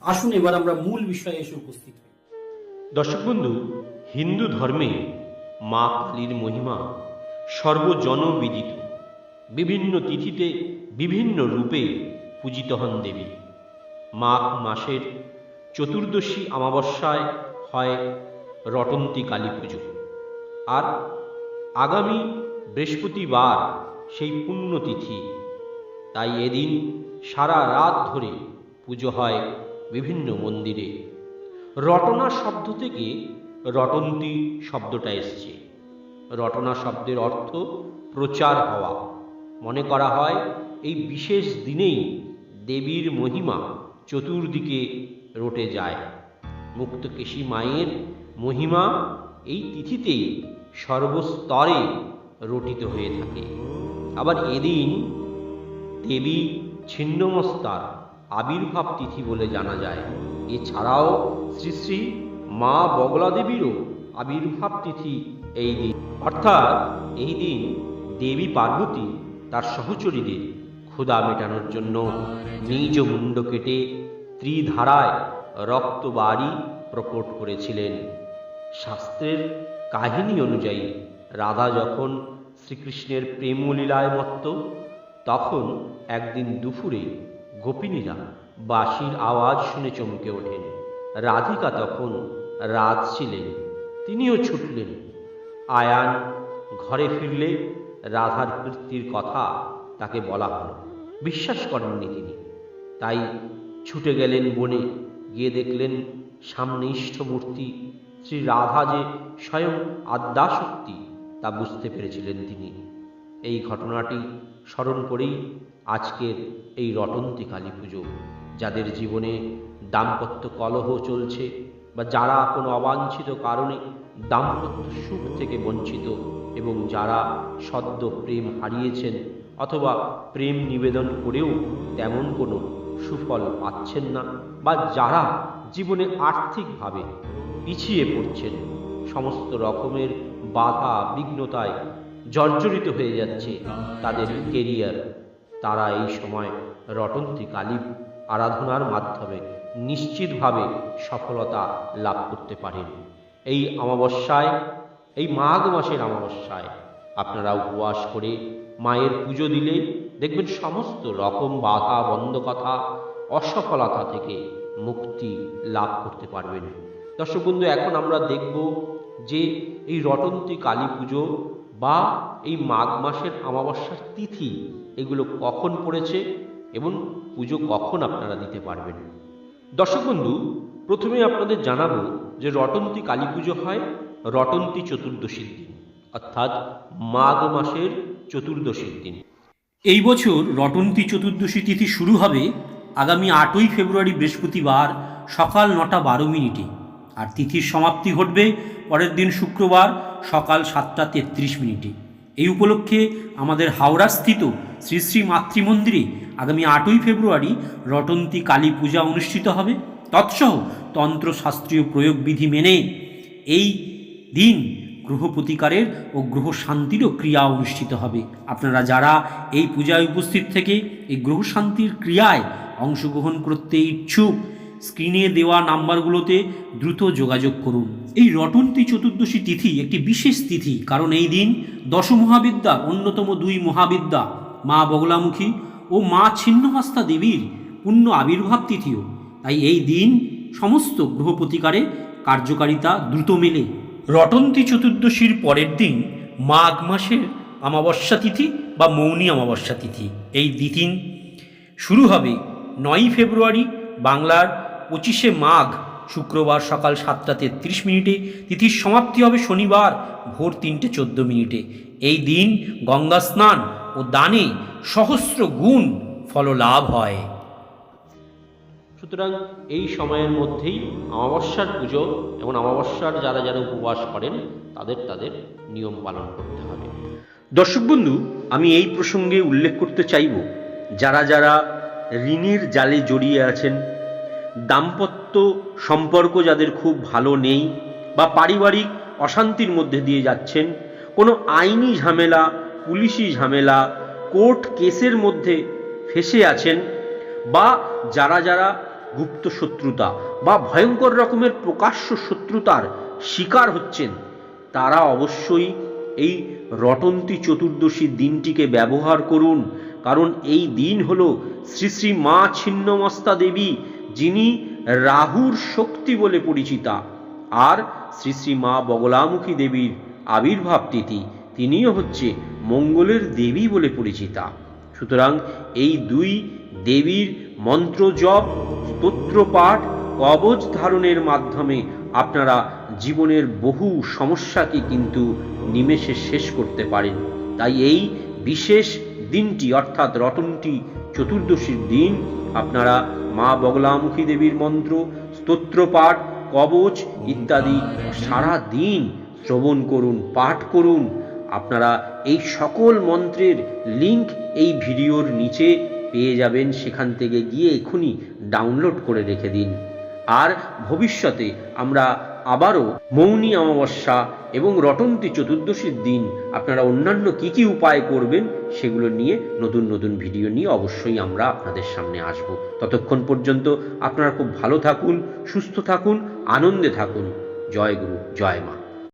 আসুন এবার আমরা মূল বিষয়ে এসে উপস্থিত হই। দর্শক বন্ধু, হিন্দু ধর্মে মা কালীর মহিমা সর্বজনবিদিত। বিভিন্ন তিথিতে বিভিন্ন রূপে পূজিত হন দেবী। মাঘ মাসের চতুর্দশী অমাবস্যায় হয় রটন্তী কালী পুজো। আর আগামী বৃহস্পতিবার সেই পুণ্যতিথি। তাই এদিন সারা রাত ধরে পুজো হয় বিভিন্ন মন্দিরে। রটনা শব্দ থেকে রটন্তী শব্দটা এসছে। রটনা শব্দের অর্থ প্রচার হওয়া। মনে করা হয় এই বিশেষ দিনেই দেবীর মহিমা চতুর্দিকে রটে যায়। মুক্তকেশী মায়ের মহিমা এই তিথিতেই সর্বস্তরে রটিত হয়ে থাকে। আবার এদিন দেবী ছিন্নমস্তার আবির্ভাব তিথি বলে জানা যায়। এছাড়াও শ্রী শ্রী মা বগলা দেবীরও আবির্ভাব তিথি এই দিন। অর্থাৎ এই দিন দেবী পার্বতী তার সহচরীদের ক্ষুধা মেটানোর জন্য নিজ মুন্ড কেটে ত্রিধারায় রক্ত বাড়ি প্রকট করেছিলেন। শাস্ত্রের কাহিনী অনুযায়ী রাধা যখন শ্রীকৃষ্ণের প্রেমলীলায় মত্ত, তখন একদিন দুপুরে গোপিনীরা বাঁশির আওয়াজ শুনে চমকে ওঠেন। রাধিকা তখন রাত ছিলেন তিনিও ছুটলেন। আয়ান ঘরে ফিরলে রাধার কীর্তির কথা তাকে বলা হলো। বিশ্বাস করেননি তিনি। তাই ছুটে গেলেন বনে, গিয়ে দেখলেন সামনে ইষ্টমূর্তি। শ্রী রাধা যে স্বয়ং আদ্যাশক্তি তা বুঝতে পেরেছিলেন তিনি। এই ঘটনাটি স্মরণ করেই আজকের এই রটন্তী কালী পুজো, যাদের জীবনে দাম্পত্য কলহ চলছে বা যারা কোনো অবাঞ্ছিত কারণে দাম্পত্য সুখ থেকে বঞ্চিত এবং যারা সদ্য প্রেম হারিয়েছেন অথবা প্রেম নিবেদন করেও তেমন কোনো সুফল পাচ্ছেন না বা যারা জীবনে আর্থিকভাবে পিছিয়ে পড়ছেন, সমস্ত রকমের বাধা বিঘ্নতায় জর্জরিত হয়ে যাচ্ছে তাদের কেরিয়ার তারা এই সময় রটন্তী কালী আরাধনার মাধ্যমে নিশ্চিতভাবে সফলতা লাভ করতে পারেন। এই অমাবস্যায়, এই মাঘ মাসের অমাবস্যায় আপনারা উপবাস করে মায়ের পুজো দিলে দেখবেন সমস্ত রকম বাধা বন্ধ কথা অসফলতা থেকে মুক্তি লাভ করতে পারবেন। দর্শক বন্ধু, এখন আমরা দেখব যে এই রটন্তী কালী পুজো বা এই মাঘ মাসের অমাবস্যার তিথি, এগুলো কখন পড়েছে এবং পুজো কখন আপনারা দিতে পারবেন? দর্শক বন্ধু, প্রথমে আপনাদের জানাব যে রটন্তী কালী পুজো হয় রটন্তী চতুর্দশীর দিন, অর্থাৎ মাঘ মাসের চতুর্দশীর দিন। এই বছর রটন্তী চতুর্দশী তিথি শুরু হবে আগামী আটই ফেব্রুয়ারি বৃহস্পতিবার সকাল নটা বারো মিনিটে। আর তিথির সমাপ্তি ঘটবে পরের দিন শুক্রবার সকাল সাতটা তেত্রিশ মিনিটে। এই উপলক্ষে আমাদের হাওড়া স্থিত শ্রী শ্রী মাতৃমন্দিরে আগামী আটই ফেব্রুয়ারি রটন্তী কালী পূজা অনুষ্ঠিত হবে। তৎসহ তন্ত্রশাস্ত্রীয় প্রয়োগবিধি মেনে এই দিন গ্রহ প্রতিকারের ও গ্রহ শান্তিরও ক্রিয়া অনুষ্ঠিত হবে। আপনারা যারা এই পূজায় উপস্থিত থেকে এই গ্রহ শান্তির ক্রিয়ায় অংশগ্রহণ করতে ইচ্ছুক স্ক্রিনে দেওয়া নাম্বারগুলোতে দ্রুত যোগাযোগ করুন। এই রটন্তী চতুর্দশী তিথি একটি বিশেষ তিথি, কারণ এই দিন দশ মহাবিদ্যা অন্যতম দুই মহাবিদ্যা, মা বগলামুখী ও মা ছিন্নহস্তা দেবীর পূর্ণ আবির্ভাব তিথিও। তাই এই দিন সমস্ত গ্রহ প্রতিকারে কার্যকারিতা দ্রুত মেলে। রটন্তী চতুর্দশীর পরের দিন মাঘ মাসের অমাবস্যা তিথি বা মৌনী অমাবস্যা তিথি। এই দিন শুরু হবে নয়ই ফেব্রুয়ারি বাংলার পঁচিশে মাঘ শুক্রবার সকাল সাতটা তেত্রিশ মিনিটে। তিথির সমাপ্তি হবে শনিবার ভোর তিনটে চোদ্দ মিনিটে। এই দিন গঙ্গা স্নান ও দানে সহস্র গুণ ফললাভ হয়। সুতরাং এই সময়ের মধ্যেই অমাবস্যার পুজো এবং অমাবস্যার যারা যারা উপবাস করেন তাদের তাদের নিয়ম পালন করতে হবে। দর্শক বন্ধু আমি এই প্রসঙ্গে উল্লেখ করতে চাইব যারা যারা ঋণের জালে জড়িয়ে আছেন দাম্পত্য সম্পর্ক যাদের খুব ভালো নেই বা পারিবারিক অশান্তির মধ্যে দিয়ে যাচ্ছেন, কোনো আইনি ঝামেলা, পুলিশি ঝামেলা, কোর্ট কেসের মধ্যে ফেসে আছেন বা যারা যারা গুপ্ত শত্রুতা বা ভয়ঙ্কর রকমের প্রকাশ্য শত্রুতার শিকার হচ্ছেন, তারা অবশ্যই এই রটন্তী চতুর্দশী দিনটিকে ব্যবহার করুন। কারণ এই দিন হল শ্রী শ্রী মা ছিন্নমস্তা দেবী যিনি রাহুর শক্তি বলে পরিচিতা। আর শ্রী শ্রী মা বগলামুখী দেবীর আবির্ভাব তিথি, তিনিও হচ্ছে মঙ্গলের দেবী বলে পরিচিতা। সুতরাং এই দুই দেবীর মন্ত্র জপ, স্তোত্র পাঠ, কবচ ধারণের মাধ্যমে আপনারা জীবনের বহু সমস্যাকে কিন্তু নিমেষে শেষ করতে পারেন। তাই এই বিশেষ দিনটি, অর্থাৎ রটনটি চতুর্দশীর দিন, আপনারা মা বগলামুখী দেবীর মন্ত্র, স্তোত্র পাঠ, কবচ ইত্যাদি সারা দিন শ্রবণ করুন, পাঠ করুন। আপনারা এই সকল মন্ত্রের লিংক এই ভিডিওর নিচে পেয়ে যাবেন। সেখান থেকে গিয়ে এখনই ডাউনলোড করে রেখে দিন। আর ভবিষ্যতে আমরা আবারও মৌনী অমাবস্যা এবং রটন্তী চতুর্দশীর দিন আপনারা অন্যান্য কি কি উপায় করবেন সেগুলো নিয়ে নতুন নতুন ভিডিও নিয়ে অবশ্যই আমরা আপনাদের সামনে আসব। ততক্ষণ পর্যন্ত আপনারা খুব ভালো থাকুন, সুস্থ থাকুন, আনন্দে থাকুন। জয় গুরু, জয় মা।